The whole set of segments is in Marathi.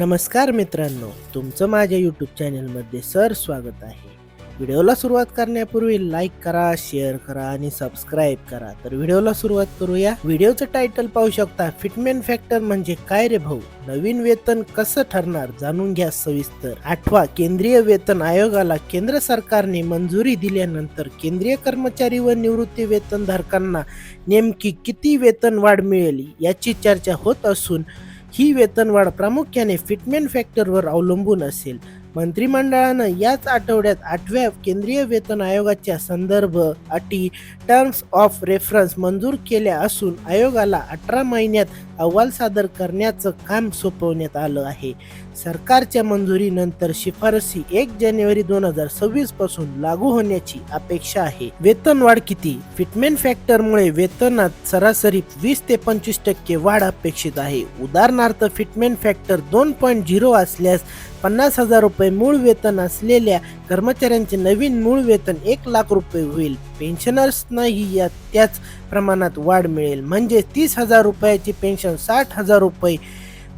नमस्कार मित्रांनो तुमचं माझ्या यूट्यूब चॅनलमध्ये सर स्वागत आहे. व्हिडिओला सुरुवात करण्यापूर्वी लाईक करा शेअर करा आणि सबस्क्राईब करा. तर व्हिडिओला सुरुवात करूया. व्हिडिओचं टायटल पाहू शकता फिटमेन फॅक्टर म्हणजे काय रे भाऊ? नवीन वेतन कसं ठरणार जाणून घ्या सविस्तर. आठवा केंद्रीय वेतन आयोगाला केंद्र सरकारने मंजुरी दिल्यानंतर केंद्रीय कर्मचारी व निवृत्ती वेतनधारकांना नेमकी किती वेतन वाढ मिळेल याची चर्चा होत असून ही वेतनवाढ प्रामुख्याने फिटमेन फॅक्टरवर अवलंबून असेल. मंत्रिमंडळानं याच आठवड्यात आठव्या केंद्रीय वेतन आयोगाच्या संदर्भ अटी टर्म्स ऑफ रेफरन्स मंजूर केल्या असून आयोगाला अठरा महिन्यात अहवाल सादर करण्याचं काम सोपवण्यात आलं आहे. सरकारच्या मंजुरीनंतर शिफारसी एक जानेवारी दोन हजार सव्वीसपासून लागू होण्याची अपेक्षा आहे. वेतनवाढ किती? फिटमेन फॅक्टरमुळे वेतनात सरासरी वीस ते पंचवीस टक्के वाढ अपेक्षित आहे. उदाहरणार्थ फिटमेन फॅक्टर दोन पॉईंट झिरो असल्यास पन्नास हजार रुपये मूळ वेतन असलेल्या कर्मचाऱ्यांचे नवीन मूळ वेतन एक लाख रुपये होईल. पेन्शनर्सनाही या त्याच प्रमाणात वाढ मिळेल. म्हणजे तीस हजार रुपयाची पेन्शन साठ हजार रुपये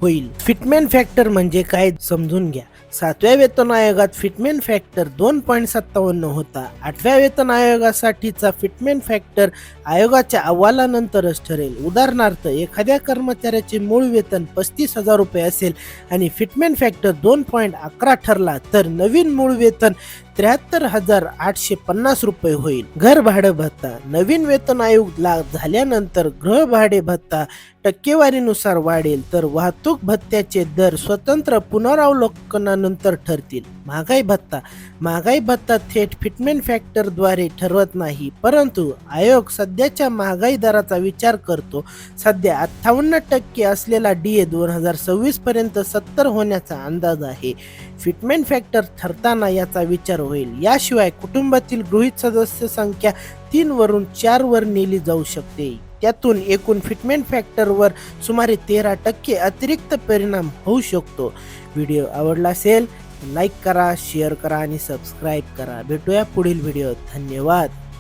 होईल. फिटमेन फॅक्टर म्हणजे काय समजून घ्या. सातव्या वेतन आयोगात फिटमेन फॅक्टर दोन पॉईंट सत्तावन्न होता. आठव्या वेतन आयोगासाठीचा फिटमेन फॅक्टर आयोगाच्या अहवालानंतरच ठरेल. उदाहरणार्थ एखाद्या कर्मचाऱ्याचे मूळ वेतन पस्तीस हजार रुपये असेल आणि फिटमेन फॅक्टर दोन पॉईंट अकरा ठरला तर नवीन मूळ वेतन त्र्याहत्तर हजार आठशे पन्नास रुपये होईल. घर भाडं भत्ता नवीन वेतन आयोग लाभ झाल्यानंतर गृह भाडे भत्ता टक्केवारीनुसार वाढेल तर वाहतूक भत्त्याचे दर स्वतंत्र पुनरावलोकनानंतर ठरतील. महागाई भत्ता महागाई भत्ता थेट फिटमेंट फॅक्टरद्वारे ठरवत नाही परंतु आयोग सध्याच्या महागाई दराचा विचार करतो. सध्या अठ्ठावन्न टक्के असलेला डी ए दोन हजार सव्वीस पर्यंत सत्तर होण्याचा अंदाज आहे. फिटमेंट फॅक्टर ठरताना याचा विचार होईल. याशिवाय कुटुंबातील गृहित सदस्य संख्या तीन वरून चार वर नेली जाऊ शकते. त्यातून एकूण फिटमेंट फॅक्टरवर सुमारे तेरा टक्के अतिरिक्त परिणाम होऊ शकतो. व्हिडिओ आवडला असेल लाईक करा शेअर करा आणि सबस्क्राईब करा. भेटूया पुढील व्हिडिओ धन्यवाद.